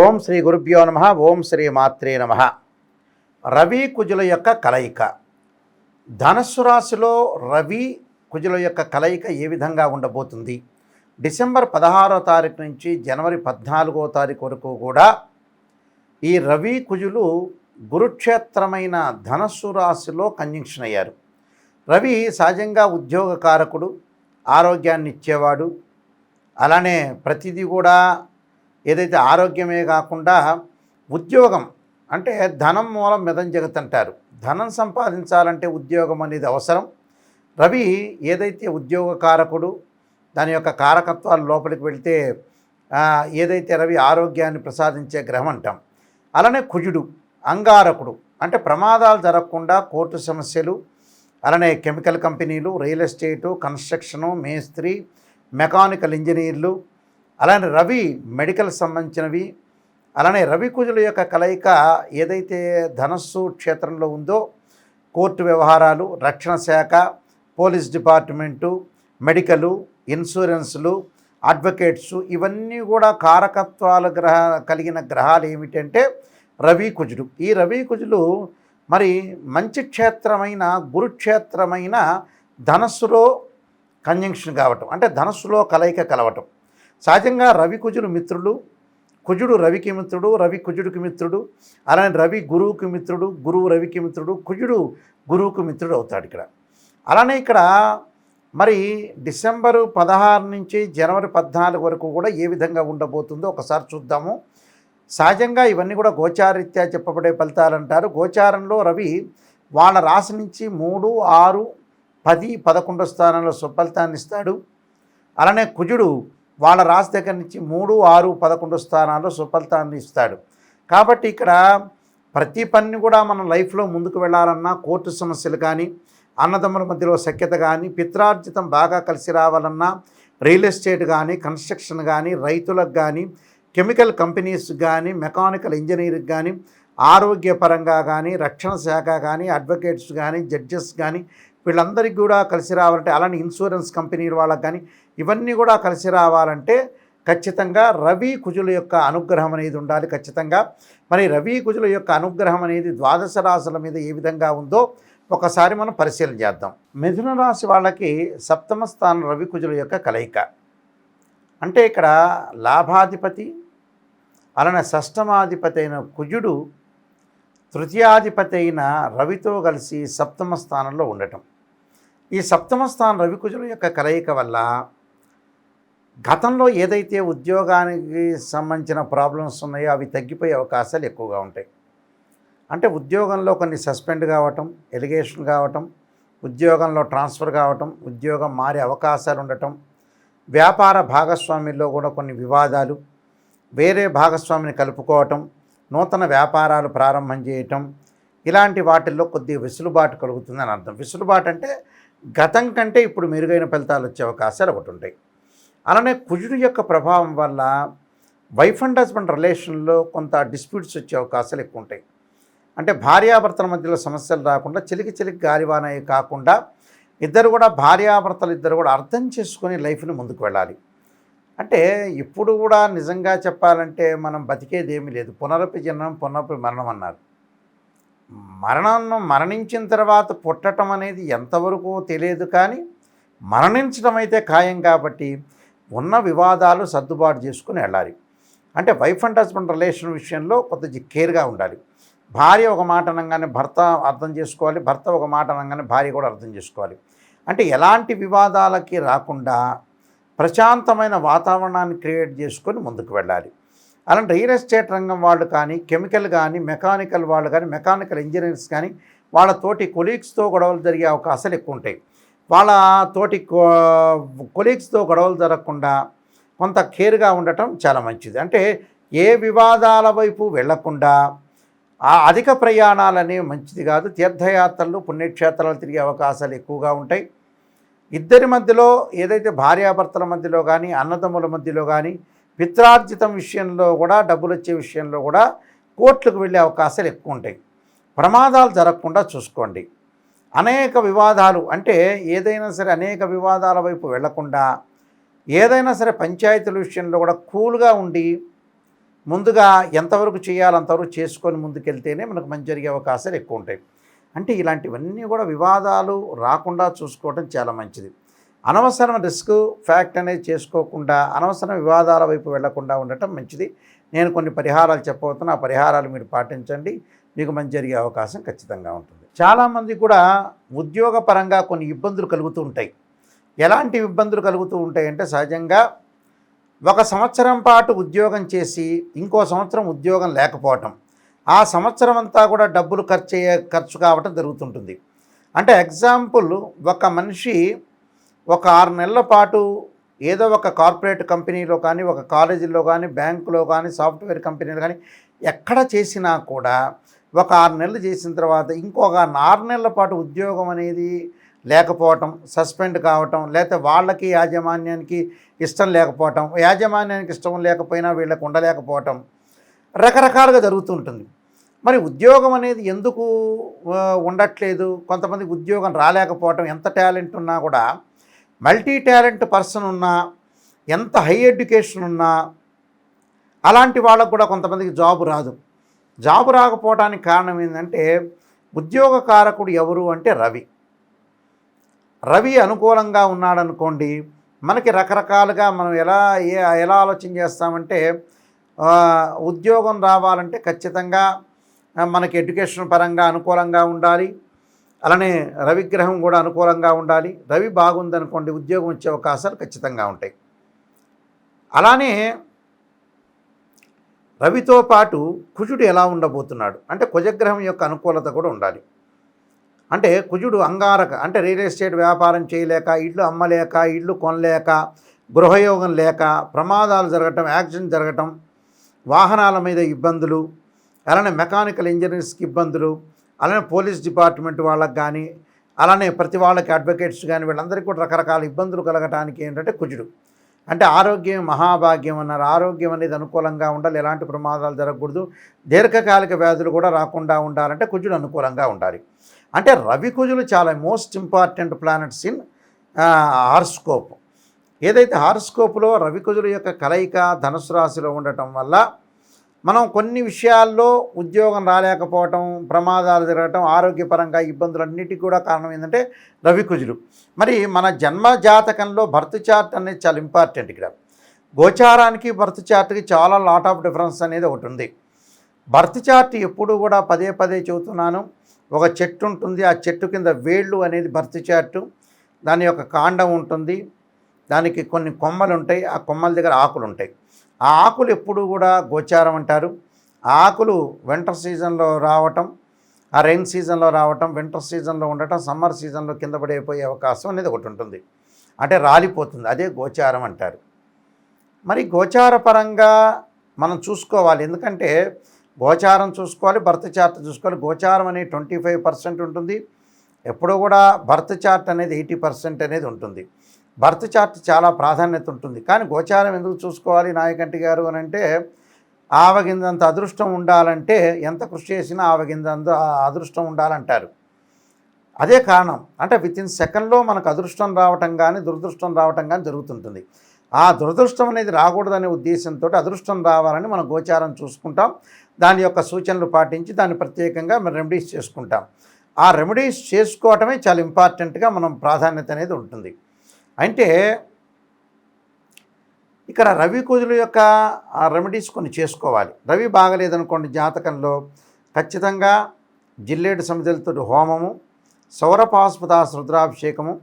ఓం శ్రీ గురుభ్యో నమ ఓం శ్రీ మాత్రే నమ. రవి కుజుల యొక్క కలయిక. ధనస్సు రాశిలో రవి కుజుల యొక్క కలయిక ఏ విధంగా ఉండబోతుంది? డిసెంబర్ పదహారో తారీఖు నుంచి జనవరి పద్నాలుగో తారీఖు వరకు కూడా ఈ రవి కుజులు గురుక్షేత్రమైన ధనస్సు రాశిలో కంజంక్షన్ అయ్యారు. రవి సహజంగా ఉద్యోగకారకుడు ఆరోగ్యాన్ని ఇచ్చేవాడు. అలానే ప్రతిదీ కూడా ఏదైతే ఆరోగ్యమే కాకుండా ఉద్యోగం అంటే ధనం మూలం మెదం జగత్ అంటారు ధనం సంపాదించాలంటే ఉద్యోగం అనేది అవసరం. రవి ఏదైతే ఉద్యోగకారకుడు దాని యొక్క కారకత్వాలు లోపలికి వెళితే ఏదైతే రవి ఆరోగ్యాన్ని ప్రసాదించే గ్రహం అంటాం అలానే కుజుడు అంగారకుడు అంటే ప్రమాదాలు జరగకుండా కోర్టు సమస్యలు అలానే కెమికల్ కంపెనీలు రియల్ ఎస్టేటు కన్స్ట్రక్షను మేస్త్రి మెకానికల్ ఇంజనీర్లు అలానే రవి మెడికల్ సంబంధించినవి అలానే రవి కుజుల యొక్క కలయిక ఏదైతే ధనస్సు క్షేత్రంలో ఉందో కోర్టు వ్యవహారాలు రక్షణ శాఖ పోలీస్ డిపార్ట్మెంటు మెడికలు ఇన్సూరెన్సులు అడ్వకేట్స్ ఇవన్నీ కూడా కారకత్వాలు గ్రహ కలిగిన గ్రహాలు ఏమిటంటే రవి కుజుడు. ఈ రవి కుజులు మరి మంచి క్షేత్రమైన గురుక్షేత్రమైన ధనస్సులో కంజంక్షన్ కావటం అంటే ధనస్సులో కలయిక కలవటం. సహజంగా రవి కుజులు మిత్రులు కుజుడు రవికి మిత్రుడు రవి కుజుడికి మిత్రుడు అలానే రవి గురువుకి మిత్రుడు గురువు రవికి మిత్రుడు కుజుడు గురువుకు మిత్రుడు అవుతాడు ఇక్కడ. అలానే ఇక్కడ మరి డిసెంబరు పదహారు నుంచి జనవరి పద్నాలుగు వరకు కూడా ఏ విధంగా ఉండబోతుందో ఒకసారి చూద్దాము. సహజంగా ఇవన్నీ కూడా గోచారీత్యా చెప్పబడే ఫలితాలు అంటారు. గోచారంలో రవి వాళ్ళ రాశి నుంచి మూడు ఆరు పది పదకొండో స్థానంలో సుఫలితాన్ని ఇస్తాడు. అలానే కుజుడు వాళ్ళ రాశి దగ్గర నుంచి మూడు ఆరు పదకొండు స్థానాల్లో సుఫలితాన్ని ఇస్తాడు. కాబట్టి ఇక్కడ ప్రతి పని కూడా మనం లైఫ్లో ముందుకు వెళ్ళాలన్నా కోర్టు సమస్యలు కానీ అన్నదమ్ముల మధ్యలో సఖ్యత కానీ పిత్రార్జితం బాగా కలిసి రావాలన్నా రియల్ ఎస్టేట్ కానీ కన్స్ట్రక్షన్ కానీ రైతులకు కానీ కెమికల్ కంపెనీస్ కానీ మెకానికల్ ఇంజనీరింగ్ కానీ ఆరోగ్యపరంగా కానీ రక్షణ శాఖ కానీ అడ్వకేట్స్ కానీ జడ్జెస్ కానీ వీళ్ళందరికీ కూడా కలిసి రావాలంటే అలానే ఇన్సూరెన్స్ కంపెనీల వాళ్ళకి కానీ ఇవన్నీ కూడా కలిసి రావాలంటే ఖచ్చితంగా రవి కుజుల యొక్క అనుగ్రహం అనేది ఉండాలి ఖచ్చితంగా. మరి రవి కుజుల యొక్క అనుగ్రహం అనేది ద్వాదశ రాశుల మీద ఏ విధంగా ఉందో ఒకసారి మనం పరిశీలన చేద్దాం. మిథున రాశి వాళ్ళకి సప్తమ స్థానం రవి కుజుల యొక్క కలయిక. అంటే ఇక్కడ లాభాధిపతి అలానే షష్టమాధిపతి అయిన కుజుడు తృతీయాధిపతి అయిన రవితో కలిసి సప్తమ స్థానంలో ఉండటం. ఈ సప్తమ స్థానం రవి కుజుల యొక్క కలయిక వల్ల గతంలో ఏదైతే ఉద్యోగానికి సంబంధించిన ప్రాబ్లమ్స్ ఉన్నాయో అవి తగ్గిపోయే అవకాశాలు ఎక్కువగా ఉంటాయి. అంటే ఉద్యోగంలో కొన్ని సస్పెండ్ కావటం ఎలిగేషన్ కావటం ఉద్యోగంలో ట్రాన్స్ఫర్ కావటం ఉద్యోగం మారే అవకాశాలు ఉండటం వ్యాపార భాగస్వామ్యంలో కూడా కొన్ని వివాదాలు వేరే భాగస్వామిని కలుపుకోవటం నూతన వ్యాపారాలు ప్రారంభం చేయటం ఇలాంటి వాటిల్లో కొద్దిగా వెసులుబాటు కలుగుతుందని అర్థం. వెసులుబాటు అంటే గతం కంటే ఇప్పుడు మెరుగైన ఫలితాలు వచ్చే అవకాశాలు ఒకటి ఉంటాయి. అలానే కుజుడు యొక్క ప్రభావం వల్ల వైఫ్ అండ్ హస్బెండ్ రిలేషన్లో కొంత డిస్ప్యూట్స్ వచ్చే అవకాశాలు ఎక్కువ ఉంటాయి అంటే భార్యాభర్తల మధ్యలో సమస్యలు రాకుండా చిలికి చిలికి గాలివాన కాకుండా ఇద్దరు కూడా భార్యాభర్తలు ఇద్దరు కూడా అర్థం చేసుకొని లైఫ్ని ముందుకు వెళ్ళాలి. అంటే ఇప్పుడు కూడా నిజంగా చెప్పాలంటే మనం బతికేది ఏమీ లేదు. పునరపి జననం పునరపి మరణం అన్నారు. మరణం మరణించిన తర్వాత పుట్టడం అనేది ఎంతవరకు తెలియదు కానీ మరణించడం అయితే ఖాయం కాబట్టి ఉన్న వివాదాలు సర్దుబాటు చేసుకుని వెళ్ళాలి. అంటే వైఫ్ అండ్ హస్బెండ్ రిలేషన్ విషయంలో కొంత కేర్గా ఉండాలి. భార్య ఒక మాట అనగానే భర్త అర్థం చేసుకోవాలి భర్త ఒక మాట అనగానే భార్య కూడా అర్థం చేసుకోవాలి. అంటే ఎలాంటి వివాదాలకి రాకుండా ప్రశాంతమైన వాతావరణాన్ని క్రియేట్ చేసుకొని ముందుకు వెళ్ళాలి. అలాంటి రియల్ ఎస్టేట్ రంగం వాళ్ళు కానీ కెమికల్ కానీ మెకానికల్ వాళ్ళు కానీ మెకానికల్ ఇంజనీర్స్ కానీ వాళ్ళతోటి కొలీగ్స్తో గొడవలు జరిగే అవకాశాలు ఎక్కువ ఉంటాయి. వాళ్ళ తోటి కొలీగ్స్తో గొడవలు జరగకుండా కొంత కేర్గా ఉండటం చాలా మంచిది. అంటే ఏ వివాదాల వైపు వెళ్ళకుండా ఆ అధిక ప్రయాణాలు అనేవి మంచిది కాదు. తీర్థయాత్రలు పుణ్యక్షేత్రాలు తిరిగే అవకాశాలు ఎక్కువగా ఉంటాయి. ఇద్దరి మధ్యలో ఏదైతే భార్యాభర్తల మధ్యలో కానీ అన్నదమ్ముల మధ్యలో కానీ పిత్రార్జితం విషయంలో కూడా డబ్బులు వచ్చే విషయంలో కూడా కోర్టులకు వెళ్ళే అవకాశాలు ఎక్కువ ఉంటాయి. ప్రమాదాలు జరగకుండా చూసుకోండి. అనేక వివాదాలు అంటే ఏదైనా సరే అనేక వివాదాల వైపు వెళ్ళకుండా ఏదైనా సరే పంచాయతీల విషయంలో కూడా కూల్గా ఉండి ముందుగా ఎంతవరకు చేయాలో అంతవరకు చేసుకొని ముందుకెళ్తేనే మనకు మంచి జరిగే అవకాశాలు ఎక్కువ ఉంటాయి. అంటే ఇలాంటివన్నీ కూడా వివాదాలు రాకుండా చూసుకోవడం చాలా మంచిది. అనవసరం రిస్క్ ఫ్యాక్ట్ అనేది చేసుకోకుండా అనవసరం వివాదాల వైపు వెళ్ళకుండా ఉండటం మంచిది. నేను కొన్ని పరిహారాలు చెప్పబోతున్నా ఆ పరిహారాలు మీరు పాటించండి. మీకు మంచి జరిగే అవకాశం ఖచ్చితంగా ఉంటుంది. చాలామంది కూడా ఉద్యోగపరంగా కొన్ని ఇబ్బందులు కలుగుతూ ఉంటాయి. ఎలాంటి ఇబ్బందులు కలుగుతూ ఉంటాయంటే సహజంగా ఒక సంవత్సరం పాటు ఉద్యోగం చేసి ఇంకో సంవత్సరం ఉద్యోగం లేకపోవటం. ఆ సంవత్సరం అంతా కూడా డబ్బులు ఖర్చు అయ్యే ఖర్చు కావటం జరుగుతుంటుంది. అంటే ఎగ్జాంపుల్ ఒక మనిషి ఒక ఆరు నెలల పాటు ఏదో ఒక కార్పొరేట్ కంపెనీలో కానీ ఒక కాలేజీలో కానీ బ్యాంకులో కానీ సాఫ్ట్వేర్ కంపెనీలో కానీ ఎక్కడ చేసినా కూడా ఒక ఆరు నెలలు చేసిన తర్వాత ఇంకొక ఆరు నెలల పాటు ఉద్యోగం అనేది లేకపోవటం సస్పెండ్ కావటం లేకపోతే వాళ్ళకి యాజమాన్యానికి ఇష్టం లేకపోవటం యాజమాన్యానికి ఇష్టం లేకపోయినా వీళ్ళకి ఉండలేకపోవటం రకరకాలుగా జరుగుతుంటుంది మరి ఉద్యోగం అనేది ఎందుకు ఉండట్లేదు? కొంతమంది ఉద్యోగం రాలేకపోవటం ఎంత టాలెంట్ ఉన్నా కూడా మల్టీ టాలెంట్ పర్సన్ ఉన్నా ఎంత హై ఎడ్యుకేషన్ ఉన్నా అలాంటి వాళ్ళకు కూడా కొంతమందికి జాబ్ రాదు. జాబ్ రాకపోవడానికి కారణం ఏంటంటే ఉద్యోగ కారకుడు ఎవరు అంటే రవి. రవి అనుకూలంగా ఉన్నాడనుకోండి మనకి రకరకాలుగా మనం ఎలా ఏ ఎలా ఆలోచన చేస్తామంటే ఉద్యోగం రావాలంటే ఖచ్చితంగా మనకి ఎడ్యుకేషన్ పరంగా అనుకూలంగా ఉండాలి. అలానే రవిగ్రహం కూడా అనుకూలంగా ఉండాలి. రవి బాగుందనుకోండి ఉద్యోగం వచ్చే అవకాశాలు ఖచ్చితంగా ఉంటాయి. అలానే రవితో పాటు కుజుడు ఎలా ఉండబోతున్నాడు? అంటే కుజగ్రహం యొక్క అనుకూలత కూడా ఉండాలి. అంటే కుజుడు అంగారక అంటే రియల్ ఎస్టేట్ వ్యాపారం చేయలేక ఇల్లు అమ్మలేక ఇల్లు కొనలేక గృహయోగం లేక ప్రమాదాలు జరగటం యాక్సిడెంట్ జరగటం వాహనాల మీద ఇబ్బందులు అలానే మెకానికల్ ఇంజనీర్స్కి ఇబ్బందులు అలానే పోలీస్ డిపార్ట్మెంట్ వాళ్ళకి కానీ అలానే ప్రతి వాళ్ళకి అడ్వకేట్స్ కానీ వీళ్ళందరికీ కూడా రకరకాల ఇబ్బందులు కలగటానికి ఏంటంటే కుజుడు. అంటే ఆరోగ్యం మహాభాగ్యం అన్నారు. ఆరోగ్యం అనేది అనుకూలంగా ఉండాలి ఎలాంటి ప్రమాదాలు జరగకూడదు. దీర్ఘకాలిక వ్యాధులు కూడా రాకుండా ఉండాలంటే కుజుడు అనుకూలంగా ఉండాలి. అంటే రవి కుజులు చాలా most important planets in horoscope ఏదైతే హార్స్కోప్లో రవి కుజుల యొక్క కలయిక ధనుసు రాశిలో ఉండటం వల్ల మనం కొన్ని విషయాల్లో ఉద్యోగం రాలేకపోవటం ప్రమాదాలు జరగటం ఆరోగ్యపరంగా ఇబ్బందులన్నిటికీ కూడా కారణం ఏంటంటే రవికుజులు మరి మన జన్మ జాతకంలో బర్త్ చార్ట్ అనేది చాలా ఇంపార్టెంట్ ఇక్కడ. గోచారానికి బర్త్ చార్ట్కి చాలా లాట్ ఆఫ్ డిఫరెన్స్ అనేది ఒకటి ఉంది. బర్త్ చార్ట్ ఎప్పుడు కూడా పదే పదే చెబుతున్నాను. ఒక చెట్టు ఉంటుంది ఆ చెట్టు కింద వేళ్ళు అనేది బర్త్ చార్టు. దాని యొక్క కాండం ఉంటుంది. దానికి కొన్ని కొమ్మలు ఉంటాయి. ఆ కొమ్మల దగ్గర ఆకులు ఉంటాయి. ఆ ఆకులు ఎప్పుడు కూడా గోచారం అంటారు. ఆ ఆకులు వింటర్ సీజన్లో రావటం ఆ రైన్ సీజన్లో రావటం వింటర్ సీజన్లో ఉండటం సమ్మర్ సీజన్లో కింద పడిపోయే అవకాశం అనేది ఒకటి ఉంటుంది. అంటే రాలిపోతుంది. అదే గోచారం అంటారు. మరి గోచార పరంగా మనం చూసుకోవాలి. ఎందుకంటే గోచారం చూసుకోవాలి భర్త చార్ట్ చూసుకోవాలి. గోచారం అనేది ట్వంటీ ఫైవ్ పర్సెంట్ ఉంటుంది. ఎప్పుడూ కూడా భర్త చార్ట్ అనేది ఎయిటీ పర్సెంట్ అనేది ఉంటుంది. భర్త చార్ట్ చాలా ప్రాధాన్యత ఉంటుంది. కానీ గోచారం ఎందుకు చూసుకోవాలి నాయకంటి గారు అని అంటే ఆవగిందంత అదృష్టం ఉండాలంటే ఎంత కృషి చేసినా ఆవగిందంత అదృష్టం ఉండాలంటారు. అదే కారణం. అంటే విత్ ఇన్ సెకండ్లో మనకు అదృష్టం రావటం కానీ దురదృష్టం రావటం కానీ జరుగుతుంటుంది. ఆ దురదృష్టం అనేది రాకూడదనే ఉద్దేశంతో అదృష్టం రావాలని మనం గోచారం చూసుకుంటాం. దాని యొక్క సూచనలు పాటించి దాన్ని ప్రత్యేకంగా మనం రెమెడీస్ చేసుకుంటాం. ఆ రెమెడీస్ చేసుకోవటమే చాలా ఇంపార్టెంట్గా మనం ప్రాధాన్యత అనేది ఉంటుంది. అంటే ఇక్కడ రవి కుజుల యొక్క ఆ రెమెడీస్ కొన్ని చేసుకోవాలి. రవి బాగలేదనుకోండి జాతకంలో ఖచ్చితంగా జిల్లేడు సమితులతో హోమము సౌరపాస్పదాస్ రుద్రాభిషేకము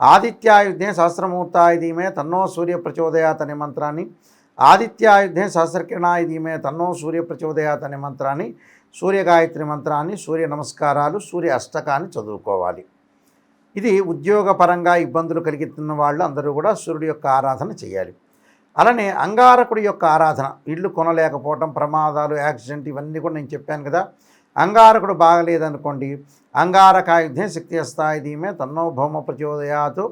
ఆదిత్యాయుధే సహస్రమూర్తాయుధీమే తన్నో సూర్య ప్రచోదయాత్ అనే మంత్రాన్ని ఆదిత్యాయుధే సహస్రకిరణాయుధీమే తన్నో సూర్య ప్రచోదయాత్ అనే మంత్రాన్ని సూర్యగాయత్రి మంత్రాన్ని సూర్య నమస్కారాలు సూర్య అష్టకాన్ని చదువుకోవాలి. ఇది ఉద్యోగపరంగా ఇబ్బందులు కలిగిస్తున్న వాళ్ళు అందరూ కూడా సూర్యుడి యొక్క ఆరాధన చేయాలి. అలానే అంగారకుడి యొక్క ఆరాధన ఇల్లు కొనలేకపోవటం ప్రమాదాలు యాక్సిడెంట్ ఇవన్నీ కూడా నేను చెప్పాను కదా. అంగారకుడు బాగలేదనుకోండి అంగారకాయుధే శక్తి స్థాయిధీమే తన్నో భౌమ ప్రచోదయాత్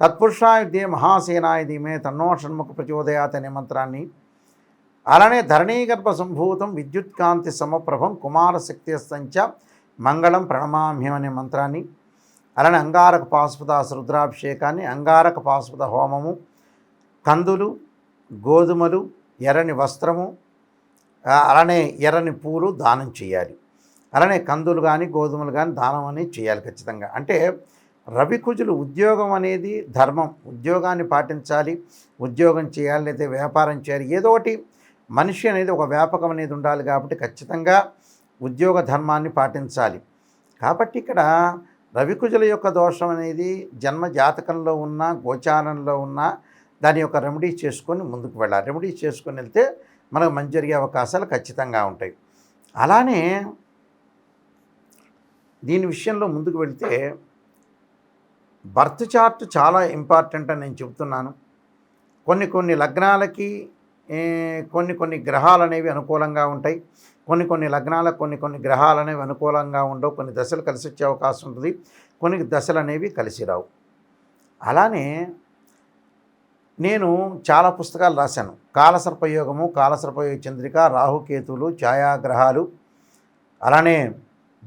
తత్పురుషాయుధే మహాసేనాయుధీమే తన్నో షణ్ముఖ ప్రచోదయాత్ అనే మంత్రాన్ని. అలానే ధరణీగర్భ సంభూతం విద్యుత్కాంతి సమప్రభం కుమార శక్తి మంగళం ప్రణమామ్యం అనే మంత్రాన్ని. అలానే అంగారక పాశుపత రుద్రాభిషేకాన్ని అంగారక పాశుపత హోమము కందులు గోధుమలు ఎర్రని వస్త్రము అలానే ఎర్రని పూలు దానం చేయాలి. అలానే కందులు కానీ గోధుమలు కానీ దానం అనేది చేయాలి ఖచ్చితంగా. అంటే రవి కుజులు ఉద్యోగం అనేది ధర్మం. ఉద్యోగాన్ని పాటించాలి ఉద్యోగం చేయాలి లేదా వ్యాపారం చేయాలి. ఏదో ఒకటి మనిషి అనేది ఒక వ్యాపకం అనేది ఉండాలి కాబట్టి ఖచ్చితంగా ఉద్యోగ ధర్మాన్ని పాటించాలి. కాబట్టి ఇక్కడ రవికుజుల యొక్క దోషం అనేది జన్మ జాతకంలో ఉన్న గోచారంలో ఉన్న దాని యొక్క రెమెడీ చేసుకొని ముందుకు వెళ్ళాలి. రెమెడీ చేసుకొని వెళ్తే మనకు మంచి జరిగే అవకాశాలు ఖచ్చితంగా ఉంటాయి. అలానే దీని విషయంలో ముందుకు వెళితే బర్త్ చార్ట్ చాలా ఇంపార్టెంట్ అని నేను చెబుతున్నాను. కొన్ని కొన్ని లగ్నాలకి కొన్ని కొన్ని గ్రహాలు అనేవి అనుకూలంగా ఉంటాయి. కొన్ని కొన్ని లగ్నాలకు కొన్ని కొన్ని గ్రహాలు అనేవి అనుకూలంగా ఉండవు. కొన్ని దశలు కలిసి వచ్చే అవకాశం ఉంటుంది. కొన్ని దశలు అనేవి కలిసి రావు. అలానే నేను చాలా పుస్తకాలు రాశాను. కాలసర్పయోగము కాలసర్పయోగ చంద్రిక రాహుకేతులు ఛాయాగ్రహాలు అలానే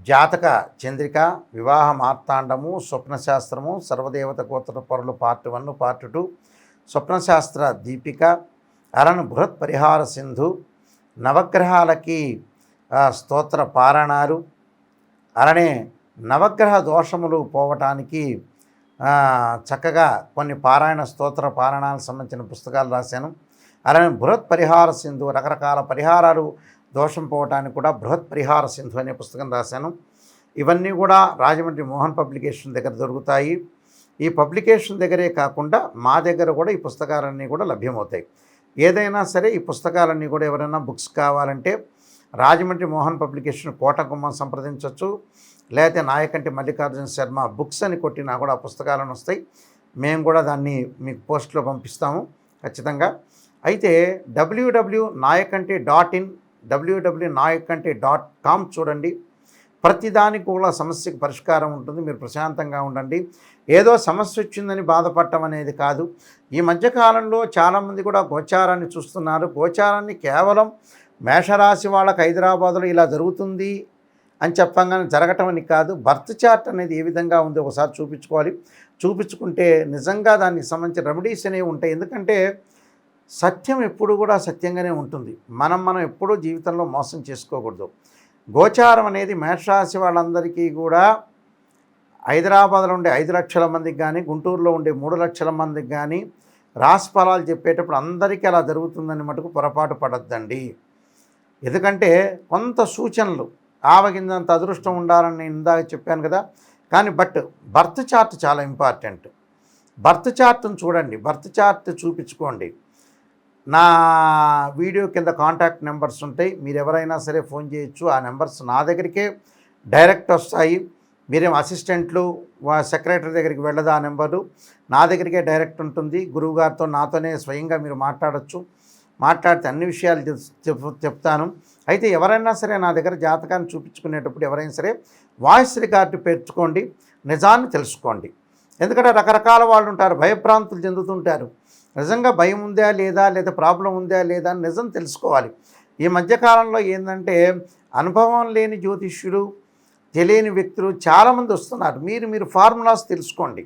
జాతక చంద్రిక వివాహ మార్తాండము స్వప్నశాస్త్రము సర్వదేవత గోత్ర పొరలు పార్ట్ వన్ పార్ట్ టూ స్వప్నశాస్త్ర దీపిక అరణ్ బృహత్ పరిహార సింధు నవగ్రహాలకి స్తోత్ర పారాయణాలు అలానే నవగ్రహ దోషములు పోవటానికి చక్కగా కొన్ని పారాయణ స్తోత్ర పారాయణాలకు సంబంధించిన పుస్తకాలు రాశాను. అలానే బృహత్ పరిహార సింధు రకరకాల పరిహారాలు దోషం పోవటానికి కూడా బృహత్ పరిహార సింధు అనే పుస్తకం రాశాను. ఇవన్నీ కూడా రాజమండ్రి మోహన్ పబ్లికేషన్ దగ్గర దొరుకుతాయి. ఈ పబ్లికేషన్ దగ్గరే కాకుండా మా దగ్గర కూడా ఈ పుస్తకాలన్నీ కూడా లభ్యమవుతాయి. ఏదైనా సరే ఈ పుస్తకాలన్నీ కూడా ఎవరైనా బుక్స్ కావాలంటే రాజమండ్రి మోహన్ పబ్లికేషన్ కోటగుమ్మం సంప్రదించవచ్చు లేకపోతే నాయకంటి మల్లికార్జున శర్మ బుక్స్ అని కొట్టినా కూడా పుస్తకాలను వస్తాయి. మేము కూడా దాన్ని మీకు పోస్ట్లో పంపిస్తాము. ఖచ్చితంగా. అయితే WW Nayakanti dot in WW Nayakanti dot com చూడండి. ప్రతిదానికి కూడా సమస్యకు పరిష్కారం ఉంటుంది. మీరు ప్రశాంతంగా ఉండండి. ఏదో సమస్య వచ్చిందని బాధపడటం అనేది కాదు. ఈ మధ్యకాలంలో చాలామంది కూడా గోచారాన్ని చూస్తున్నారు. గోచారాన్ని కేవలం మేషరాశి వాళ్ళకి హైదరాబాద్లో ఇలా జరుగుతుంది అని చెప్పంగానే జరగటం అని కాదు బర్త్ చార్ట్ అనేది ఏ విధంగా ఉంది ఒకసారి చూపించుకోవాలి. చూపించుకుంటే నిజంగా దానికి సంబంధించిన రెమెడీస్ అనేవి ఉంటాయి. ఎందుకంటే సత్యం ఎప్పుడు కూడా సత్యంగానే ఉంటుంది. మనం మనం ఎప్పుడూ జీవితంలో మోసం చేసుకోకూడదు. గోచారం అనేది మేషరాశి వాళ్ళందరికీ కూడా హైదరాబాద్లో ఉండే ఐదు లక్షల మందికి కానీ గుంటూరులో ఉండే మూడు లక్షల మందికి కానీ రాసి ఫలాలు చెప్పేటప్పుడు అందరికీ అలా జరుగుతుందని మటుకు పొరపాటు పడద్దండి. ఎందుకంటే కొంత సూచనలు ఆవగిందంత అదృష్టం ఉండాలని నేను ఇందాక చెప్పాను కదా. కానీ బట్ బర్త్ చార్ట్ చాలా ఇంపార్టెంట్. బర్త్ చార్ట్ని చూడండి బర్త్ చార్ట్ చూపించుకోండి. నా వీడియో కింద కాంటాక్ట్ నెంబర్స్ ఉంటాయి. మీరు ఎవరైనా సరే ఫోన్ చేయొచ్చు. ఆ నెంబర్స్ నా దగ్గరికే డైరెక్ట్ వస్తాయి. మీరేం అసిస్టెంట్లు సెక్రటరీ దగ్గరికి వెళ్ళదు ఆ నెంబరు. నా దగ్గరికే డైరెక్ట్ ఉంటుంది. గురువుగారితో నాతోనే స్వయంగా మీరు మాట్లాడచ్చు. మాట్లాడితే అన్ని విషయాలు చెప్- చెప్తాను. అయితే ఎవరైనా సరే నా దగ్గర జాతకాన్ని చూపించుకునేటప్పుడు ఎవరైనా సరే వాయిస్ రికార్డు పెంచుకోండి నిజాన్ని తెలుసుకోండి. ఎందుకంటే రకరకాల వాళ్ళు ఉంటారు భయభ్రాంతులు చెందుతుంటారు. నిజంగా భయం ఉందా లేదా లేదా ప్రాబ్లం ఉందా లేదా అని నిజం తెలుసుకోవాలి. ఈ మధ్యకాలంలో ఏంటంటే అనుభవం లేని జ్యోతిష్యులు తెలియని వ్యక్తులు చాలామంది వస్తున్నారు. మీరు మీరు ఫార్ములాస్ తెలుసుకోండి.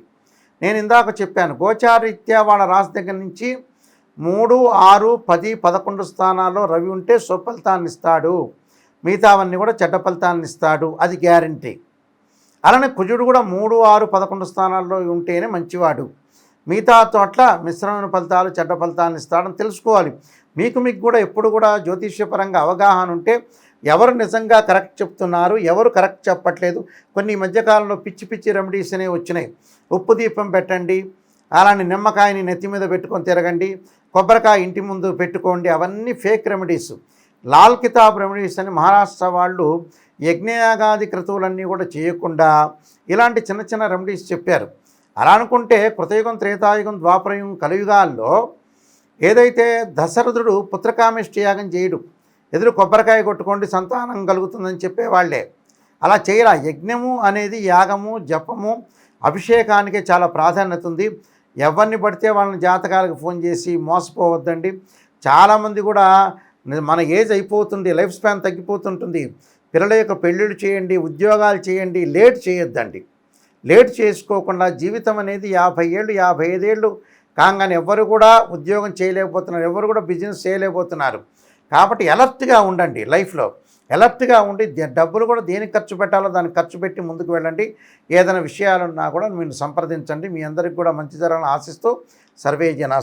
నేను ఇందాక చెప్పాను గోచారీత్యా వాళ్ళ రాశి దగ్గర నుంచి మూడు ఆరు పది పదకొండు స్థానాల్లో రవి ఉంటే స్వఫలితాన్ని ఇస్తాడు మిగతావన్నీ కూడా చెడ్డ ఫలితాన్ని ఇస్తాడు అది గ్యారంటీ. అలానే కుజుడు కూడా మూడు ఆరు పదకొండు స్థానాల్లో ఉంటేనే మంచివాడు. మిగతా చోట్ల మిశ్రమైన ఫలితాలు చెడ్డ ఫలితాలను ఇస్తాడని తెలుసుకోవాలి. మీకు మీకు కూడా ఎప్పుడు కూడా జ్యోతిష్యపరంగా అవగాహన ఉంటే ఎవరు నిజంగా కరెక్ట్ చెప్తున్నారు ఎవరు కరెక్ట్ చెప్పట్లేదు. కొన్ని మధ్యకాలంలో పిచ్చి పిచ్చి రెమెడీస్ అనేవి వచ్చినాయి. ఉప్పు దీపం పెట్టండి అలాంటి నిమ్మకాయని నెత్తి మీద పెట్టుకొని తిరగండి కొబ్బరికాయ ఇంటి ముందు పెట్టుకోండి అవన్నీ fake remedies Lal Kitab remedies అని మహారాష్ట్ర వాళ్ళు యజ్ఞయాగాది క్రతువులన్నీ కూడా చేయకుండా ఇలాంటి చిన్న చిన్న రెమెడీస్ చెప్పారు. అలా అనుకుంటే కృతయుగం త్రేతాయుగం ద్వాపరయుగం కలియుగాల్లో ఏదైతే దశరథుడు పుత్రకామిష్టి యాగం చేయడు ఎదురు కొబ్బరికాయ కొట్టుకోండి సంతానం కలుగుతుందని చెప్పేవాళ్ళే. అలా చేయరా యజ్ఞము అనేది యాగము జపము అభిషేకానికి చాలా ప్రాధాన్యత ఉంది. ఎవరిని పడితే వాళ్ళని జాతకాలకు ఫోన్ చేసి మోసపోవద్దండి. చాలామంది కూడా మన ఏజ్ అయిపోతుంది లైఫ్ స్పాన్ తగ్గిపోతుంటుంది. పిల్లల యొక్క పెళ్ళిళ్ళు చేయండి ఉద్యోగాలు చేయండి లేట్ చేయొద్దండి. లేట్ చేసుకోకుండా జీవితం అనేది యాభై ఏళ్ళు యాభై ఐదేళ్ళు కాగానే ఎవ్వరు కూడా ఉద్యోగం చేయలేకపోతున్నారు ఎవరు కూడా బిజినెస్ చేయలేకపోతున్నారు. కాబట్టి అలర్ట్గా ఉండండి లైఫ్లో. ఎలర్ట్గా ఉండి డబ్బులు కూడా దేనికి ఖర్చు పెట్టాలో దాన్ని ఖర్చు పెట్టి ముందుకు వెళ్ళండి. ఏదైనా విషయాలున్నా కూడా మీరు సంప్రదించండి. మీ అందరికి కూడా మంచి జరగాలని ఆశిస్తూ సర్వే జనా